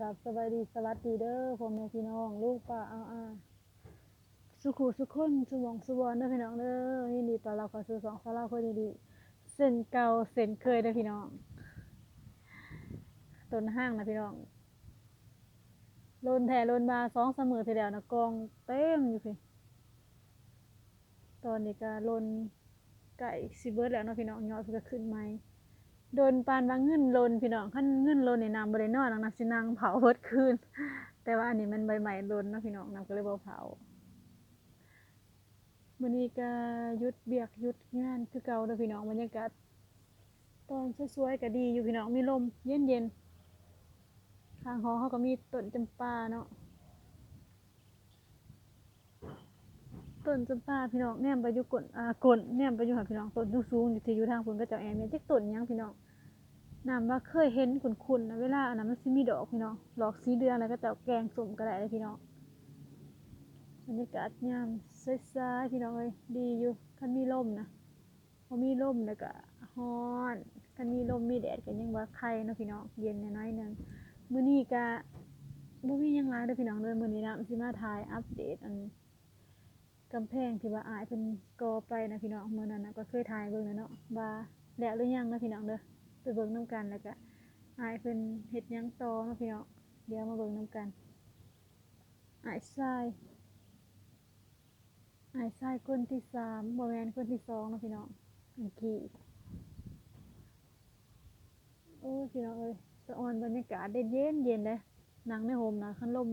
กับสบายดีสวัสดีเด้อพ่อแม่พี่น้อง ลูกป้าอาอาสุขุสุขคนสมองสุบอนเด้อพี่น้องเด้อยินดีต้อนรับเข้าสู่สองสาราคนดีๆเส้นเก่าเส้นเคยเด้อพี่น้องต้นห้างนะพี่น้องลนแถ่ลนมาสองเสมอทีเดียวนะกองเต็มอยู่พี่ตอนนี้ก็ลนไก่สิเบิร์ดแล้วเนาะพี่น้องยอดเพิ่นก็ขึ้นใหม โดนปานว่าเงินลนพี่น้องขั้นเงินลนในน้ำบริโนอนนักสินางเผาเพิดคืนแต่ว่าอันนี้มันใบใหม่ลนเนาะพี่น้องนำก็เลยบ่เผามื้อนี้ก็ยุดเบียกยุดงานคือเก่าเด้อพี่น้องบรรยากาศตอนสวยๆก็ดีอยู่พี่น้องมีลมเย็นๆข้างหอเขาก็มีต้นจำปาเนาะต้นจำปาพี่น้องแนมไปอยู่กนอ่ากนแนมไปอยู่หาพี่น้องต้นสูงๆอยู่ที่อยู่ทางพุ่นก็เจ้าแอมเนี่ยจักต้นยังพี่น้อง น้ำว่าเคยเห็นคุ้นๆนะเวลาอันนั้นมันสิมีดอกพี่น้องดอกสีเดือนแล้วก็จะเอาแกงสมก็ได้เลยพี่น้องบรรยากาศยามสายๆพี่น้องเอ้ยดีอยู่คันมีลมนะพอมีลมแล้วก็ฮ้อนคันมีลมมีแดดก็ยังว่าไข่เนาะพี่น้องเย็นน้อยนึงมื้อนี้ก็บ่มียังหลายเด้อพี่น้องเด้อมื้อนี้นะสิมาถ่ายอัปเดตอันกำแพงที่ว่าอายเพิ่นก่อไปนะพี่น้องมื้อนั้นนะก็เคยถ่ายเบิ่งแล้วเนาะว่าแล้วหรือยังนะพี่น้องเด้อ เบิ่งน้ำกันแล้วก็อายเพิ่นเฮ็ดยังต่อเนาพี่น้องเดี๋ยวมาเบิ่งน้ำกันอายทรายอายทรายคนที่สามบ่แมนคนที่สองนาะพี่น้องอังกี้โอ้พี่น้องเอ้ยสะออนบรรยากาศได้เย็นเย็นเลยนั่งในโฮมนะคันลม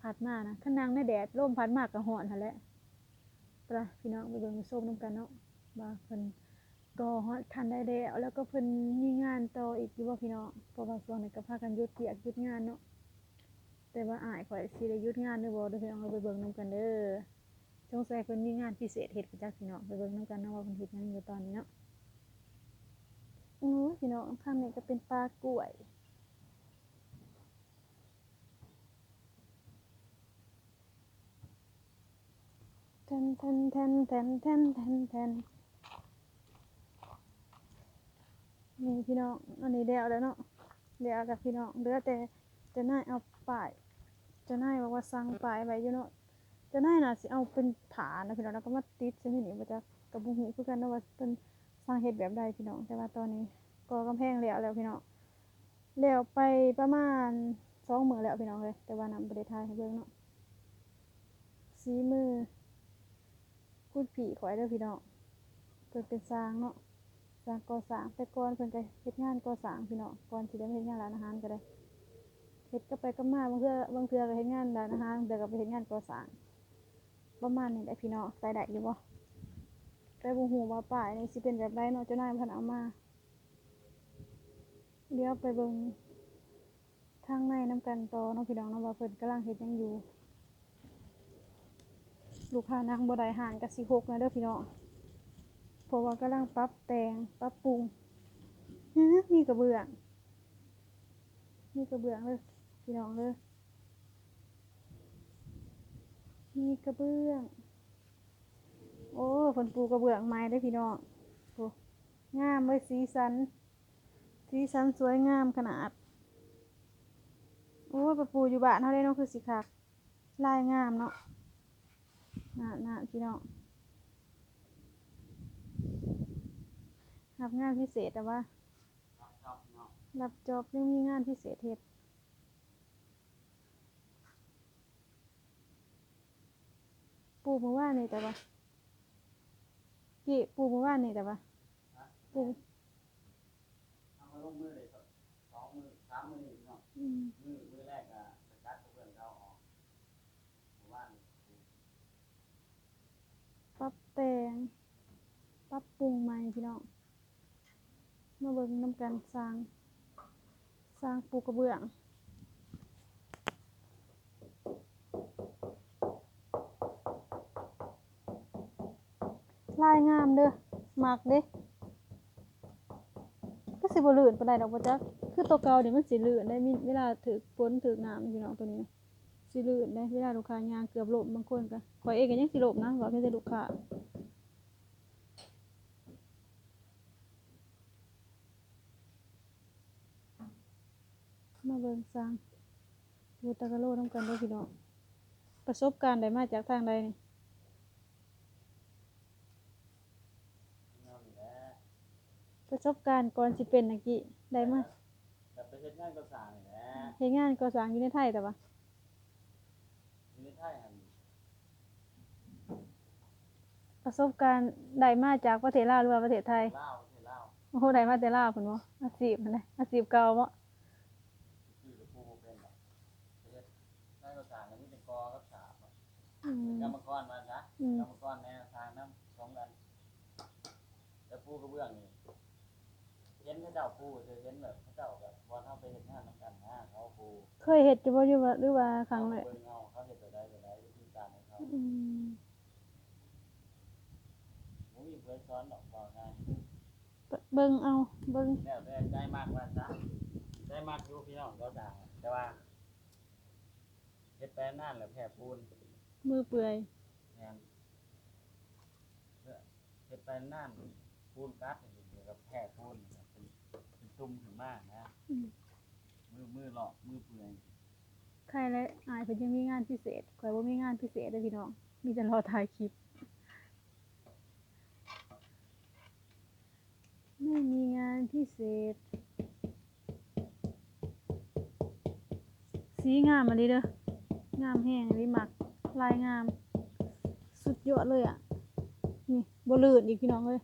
พัดมานะคันนั่งในแดดลมพัดมากก็ร้อนหั่นแหละไปพี่น้องไปเบิ่งไปส้มน้ำกันเนาะว่าเพิ่น ก็ฮอดทันได้แล้วแล้วก็เพิ่นมีงานต่ออีกอยู่บ่พี่น้องเพราะว่าช่วงนี้ก็พากันหยุดเวียกหยุดงานเนาะแต่ว่าอ้ายข่อยสิได้หยุดงานหรือบ่เด้อพี่น้องเราไปเบิ่งนํกันเด้อสงสัยเพิ่นมีงานพิเศษเฮ็ดจักพี่น้องไปเบิ่งนํกันเนาะว่าเพิ่นเฮ็ดหยังอยู่ตอนนี้เนาะอู้พี่น้องทางนี้ก็เป็นปลากล้วยแทนแทนแทนแทนแทนแทนแท นี่พี่น้อง อันนี้เดียวแล้วเนาะเดียวกับพี่น้องเหลือแต่จะน่ายเอาป้ายจะน่ายบอกว่าสั่งป้ายไว้อยู่เนาะจะน่ายน่ะสิเอาเป็นผานะพี่น้องแล้วก็มาติดซะนี่นี่บ่จักกับบ่ฮู้คือกันนะว่าเพิ่นสั่งเฮ็ดแบบใดพี่น้อง แต่ว่าตอนนี้ก่อกำแพงแล้วแล้วพี่น้องแล้วไปประมาณ2มื้อแล้วพี่น้องเอ้ยแต่ว่านำบ่ได้ถ่ายให้เบิ่งเนาะสีมือพูดผีข่อยเด้อพี่น้องเพิ่นเป็นสร้างเนาะ สร้างก่อสร้างแต่ก่อนเพิ่นก็เฮ็ดงานก่อสร้างพี่น้องก่อนสิได้เฮ็ดงานร้านอาหารก็ได้เฮ็ดก็ไปก็มาบางเทื่อบางเทื่อก็เฮ็ดงานร้านอาหารบางเทื่อก็ไปเฮ็ดงานก่อสร้างประมาณนี้แหละพี่น้องใส่ได้อยู่บ่แต่บ่ฮู้ว่าป้ายนี่สิเป็นแบบใดเนาะเจ้านายเพิ่นเอามาเดี๋ยวไปเบิ่งทางในนํกันต่อเนาะพี่น้องเนาะว่าเพิ่นกำลังเฮ็ดหยังอยู่ ลูกค้านั่งบ่ได้ห่างก็สิหกนะเด้อพี่น้อง ราะว่ากำลังปรับแต่งปรับปรุงมีกระเบื้องมีกระเบื้องเลยพี่น้องเลยมีกระเบื้อง โอ้ฝนปูกระเบื้องไม้ได้พี่น้องโอ้งามเลยสีสัน สีสันสวยงามขนาด โอ้ปะปูอยู่บ้านเท่าได้เนาะคือสิคักลายงามเนาะน่าน่าพี่น้อง รับงานพิเศษแต่ว่า รับจอบยังมีงานพิเศษเฮ็ดปลูกเมื่อวานนี่แต่ว่ากี่ปลูกเมื่อวานนี่แต่ว่าปลูกเอามาลงมือเลยสองมือสามมือนี่เนาะอืมมือมือแรกอะสกัดกระเบื้องเขาออกหมู่บ้านปรับแต่งปรับปรุงใหม่พี่น้อง มาเบิ่งนำกันสร้าง สร้างปูกระเบื้องลายงามเด้อมักเด้ก็สิบ่ลื่นปานใดดอกบ่จักคือตัวเก่านี่มันสิลื่นได้มีเวลาถึกฝนถึกน้ำพี่น้องตัวนี้สิลื่นได้เวลาลูกค้ายางเกือบล้มบางคนก็ข่อยเองก็ยังสิล้มนะว่าเพิ่นแต่ลูกค้า มาเบิ่งสร้างบูตะกะโลน้ำกันเด้วยพี่น้องประสบการณ์ได้มาจากทางใดนี่เงานี่แหละประสบการณ์ก่อนสิเป็นนักกี้ได้มาแต่ไปเฮ็ดงานก็สร้างนี่แหละเฮ็ดงานก่อสร้างอยู่ในไทยแต่ว่าอยู่ในไทยหั่นประสบการณ์ได้มาจากประเทศลาวหรือว่าประเทศไทยลาวประเทศลาวโอ้โหได้มาแต่ลาวพุ่นบ่อาชีพมันเด้อาชีพเก่าบ่ คือกับผู้บ่เป็นหรอกไปเฮ็ดงานก็สร้างอันนี้เป็นกอกับฉาบอะ อืม กรรมกรมาซะอืมกรรมกรแนวทางน้ำสองกันแต่ผู้กระเบื้องนี่เห็นเขาเจ้าผู้เจอเห็นแบบเขาเจ้าแบบบอลเข้าไปเห็นงานน้ำกันนะเขาผู้เคยเฮ็ดอยู่บ่อยู่ว่าหรือว่าครั้งแรกเบิ่งเอาเขาเห็นแต่ใดแต่ใดวิธีการของเขาอืมผมมีเพื่อนสอนดอกบอกไงเบิ่งเอาเบิ่งแล้วแต่ได้มากว่าซะได้มากอยู่พี่น้องเขาด่างแต่ว่าเฮ็ดแปลนนั่นแหละแผ่ปูน มือเปื่อยแม่นเพื่อเฮ็ดแปลนนั่นปูนกัดนี่เดี๋ยวกับแผ่ปูนเป็นเป็นตุ่มขึ้นมานะ อืมมือมือหลอกมือเปื่อยใครและอายเพิ่นยังมีงานพิเศษข่อยบ่มีงานพิเศษเด้อพี่น้อง มีแต่รอถ่ายคลิป ไม่มีงานพิเศษ สีงามมาเลยเด้อ งามแห้งเลยมัก ลายงาม สุดยอดเลยอะ นี่บ่ลื่นอีกพี่น้องเอ้ย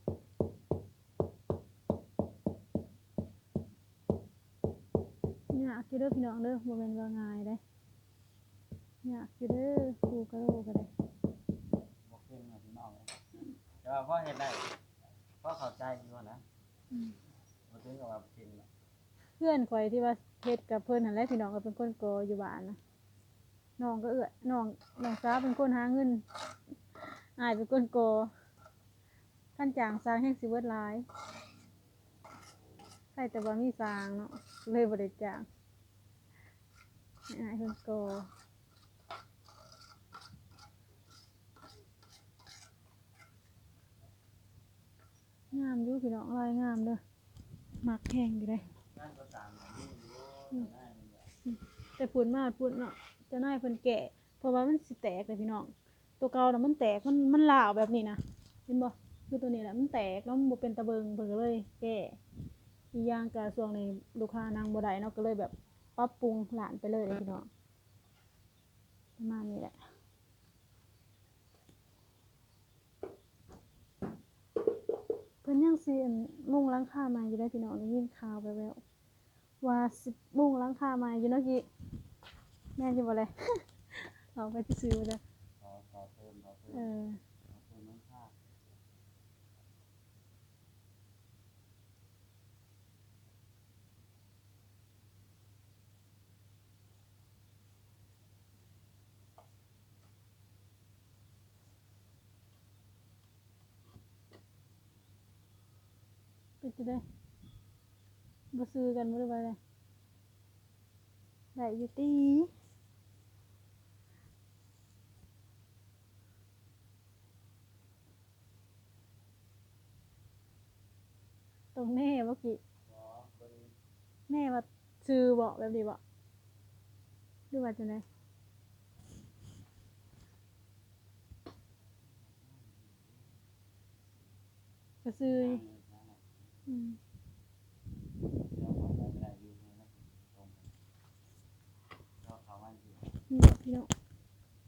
ยากอยู่เด้อพี่น้องเด้อบ่แม่นว่าง่ายเด้ยากอยู่เด้อครูกะโลก็ได้บอกเก่งนะพี่น้องเลยแต่ว่าพ่อเฮ็ดได้พ่อเข้าใจอยู่นะอืมบ่ถึงกับว่าเก่งหรอกเพื่อนข่อยที่ว่าเฮ็ดกับเพิ่นนั่นแหละพี่น้องก็เป็นคนโกออยู่บ้านนะ น้องก็เอื้อน้องน้องสาวเป็นคนหาเงินอายเป็นคนโกอท่านจ้างสร้างแห่งสิเบิดหลายใครแต่ว่ามีสร้างเนาะเลยบ่ได้จ้างให้อายเพิ่นโกองามอยู่พี่น้องลายงามเด้อมักแห้งอยู่เด้งานก็ตามนี่อยู่ง่ายนี่แหละแต่ปุ่นมากปุ่นเนาะเจะน่ายเพิ่นแกะเพราะว่ามันสิแตกเลยพี่น้อง ตัวเก่าน่ะมันแตกมันมันลาวแบบนี้นะเห็นบ่คือตัวนี้แหละมันแตกแล้วมันบ่เป็นตะเบิงเพิ่นก็เลย แก้อีกอย่างก็ช่วงนี้ลูกค้านางบ่ได้เนาะก็เลยแบบปรับปรุงร้านไปเลยเลยพี่น้องประมาณนี้แหละเพิ่นยังสิอั่นมุ่งหลังคาม่อยู่ได้พี่น้องได้ยินข่าวแววๆว่าสิมุ่งหลังคาม่อยู่เนาะกี้ แม่นสิบ่เลยเอาไปซื้อๆเด้อขอขอเพิ่มขอเพิ่มเออขอเพิ่มน้ำค่าเป็นจะได้บ่ซื้อกันบ่ได้ว่าเลยได้อยู่ตี ตรงแน่บ่กี่ขอเพิ่มแน่ว่าซื้อบ่แบบนี้บ่หรือว่าจังไดก็ซื้ออยู่อืมเดี๋ยวขอไปไม่ได้อยู่ให้มันตรงกันเราเขามันอยู่นี่พี่น้อง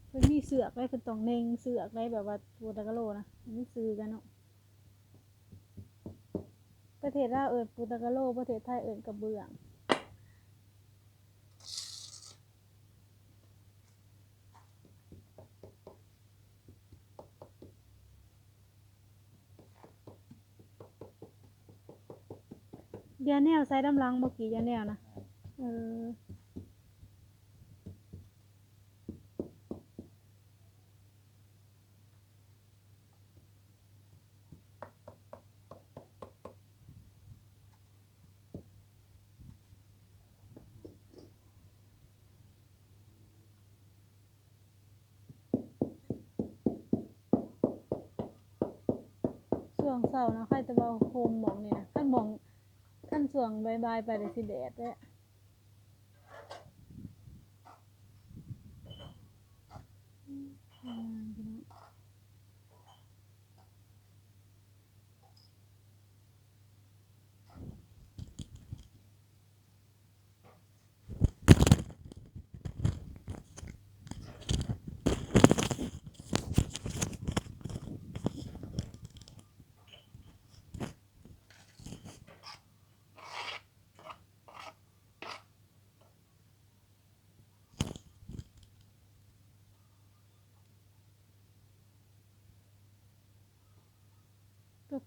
เพิ่นมีเสือกไว้เพิ่นต้องเน่งเสือกไว้แบบว่าตัวตะกะโลนะมันซื้อกันเนาะ ประเทศลาวเอิ้นปูตะกะโลประเทศไทยเอิญกระเบื้องยาแนวใส่ดำลังเมื่อกี้ยาแนวนะ วงเศร้านะค่ะยจะเบาโฮมหมองเนี่ยขั้นหมองขั้นส่วงบายบายไปเลยสิแดดแหละอืม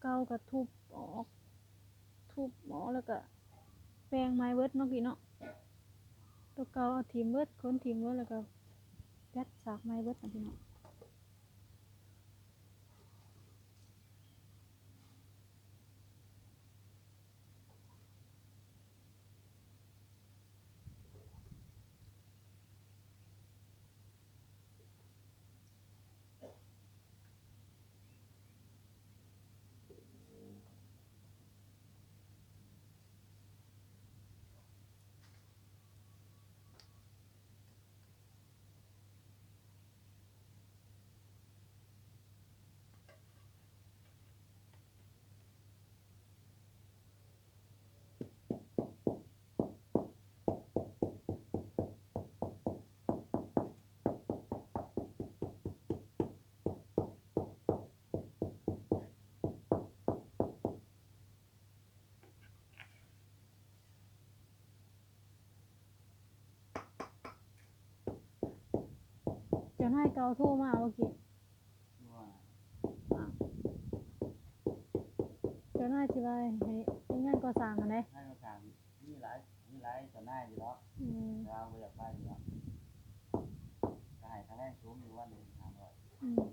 เก่าก็ทุบออก ทุบออกแล้วก็แปลงไม้เบิร์ดเนาะกี่เนาะตัวเก่าเอาทีมเบิร์ดคนทีมเบิร์ดแล้วก็ยัดสากไม้เบิร์ดนะพี่เนาะ จ้านายเก่าโทรมาเมื่อกี้ว่าอ้าวเจ้านายสิว่าให้ให้งานก่อสร้างกันเด้ให้มาถามมีหลายมีหลายต่อหน้าอยู่แล้วอืมเราบ่อยากไปอยู่แล้วก็ให้คะแนนสูงอยู่ว่าหนึ่งสามร้อยอืม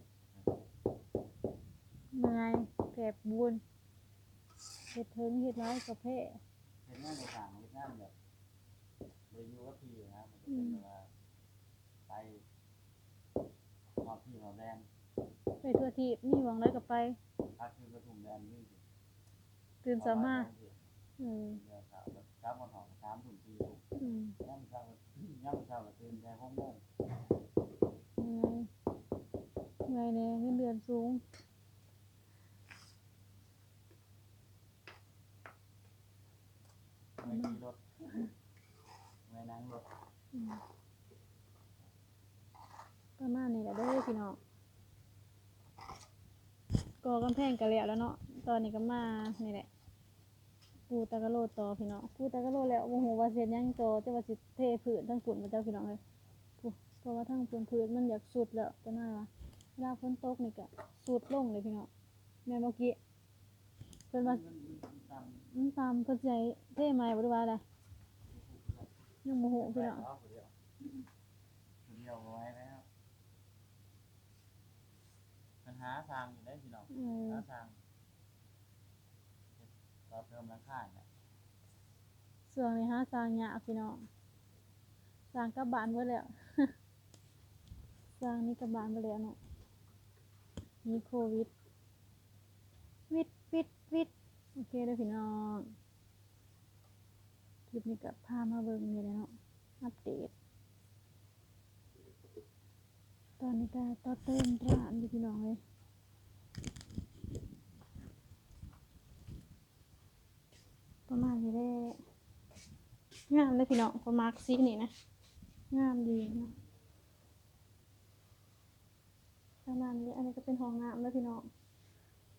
เมื่อยแผลบบุญเฮ็ดถึงเฮ็ดร้ายกับแพ้เห็นงานในต่างเห็นงานแบบเลยอยู่กับพี่นะมันจะเป็นแบบว่าไปหอบพี่หอบแดน ไปทั่วทีปมีหวังได้ก็ไปพักคือกระทุ่มแดนนี่สิตื่นสามารถเออเดี๋ยวสาวแบบเช้าวันหอมสามถุงสี่ถุงอืมย่ำเช้าก็ย่ำเช้าก็ตื่นแต่หกโมงเมื่อยเมื่อยแน่เงินเดือนสูง ไม่ขี่รถไม่นั่งรถ อืมประมาณนี้แหละเด้อพี่น้อง ก่อกำแพงกันแล้วแล้วเนาะตอนนี้ก็มานี่แหละปูตะกะโลต่อพี่น้องปูตะกะโลแล้วโมโหว่าเสร็จยังต่อแต่ว่าสิเทผืนทั้งฝุ่นมาเจ้าพี่น้องเลยปูเพราะว่าทั้งฝุ่นผืนมันอยากสุดแล้วจะน่าว่าเวลาฝนตกนี่ก็สุดลงเลยพี่น้องแม่เมื่อกี้เพิ่นว่าตามมันตามเพิ่นสิให้เทใหม่บ่ได้ว่าอะไรยังโมโหพี่น้องเดียวไว้แล้วปัญ หาทางอยู่ได้พี่น้องเออหาทางเราเติมราคาเนี่ยส่วนนี้ฮะสร้างยากพี่น้องสร้างกลับบ้านเบิดแล้ว สร้างนี่กลับบ้านไปแล้วเนาะมีโควิด วิดวิดวิดโอเคเด้อพี่น้องคลิปนี้กับพามาเบิ่งนี่แหละเนาะอัปเดต ตอนนี้ก็ต่อเติมร้านอยู่พี่น้องเลย ประมาณนี้แหละงามเลยพี่น้องประมาณซีนี่นะ งามดีนะประมาณนี้อันนี้ก็เป็นห้องน้ำแล้วพี่น้อง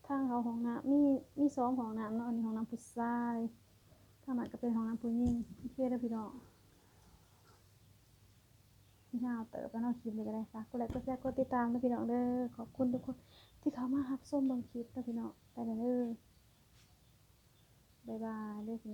ทางเขาห้องน้ำมีมีสองห้องน้ำเนาะอันนี้ห้องน้ำผู้ชายทางนั้นก็เป็นห้องน้ำผู้หญิงโอเคเด้อพี่น้องยาวเติบแล้วเนาะคลิปนี้ก็ได้ฝากกดไลค์กดแชร์กดติดตามนะพี่น้องเด้อขอบคุณทุกคนที่เข้ามารับชมบางคลิปนะพี่น้องไปแล้วเด้อ บ๊ายบายเด้อพี่น้อง